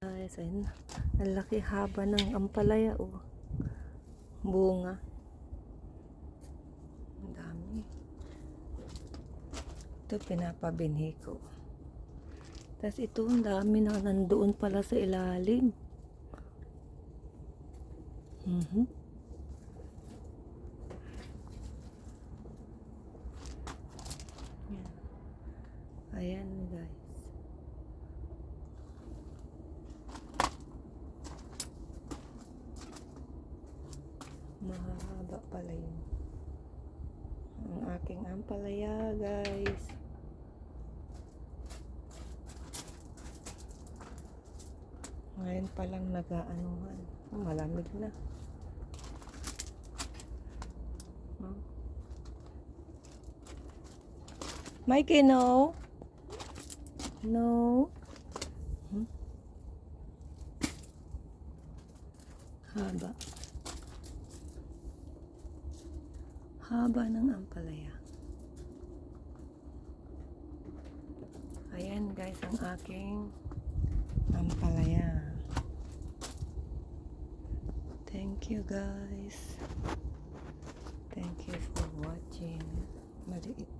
Guys, ayun. Ang laki haba ng ampalaya, oh. Bunga. Ang dami. Ito, pinapabinhi ko. Tapos ito, ang dami na nandoon pala sa ilalim. Mhm. Yan. Ayan, guys. Mahaba pala yun. Ang aking ampalaya, guys. Ngayon pa lang nag-aanuhan. Oh, malamig na. Oh. Mikey, no? No? Hmm? Haba. Haba ng ampalaya. Ayan guys, ang aking ampalaya. Thank you guys. Thank you for watching. Maliit.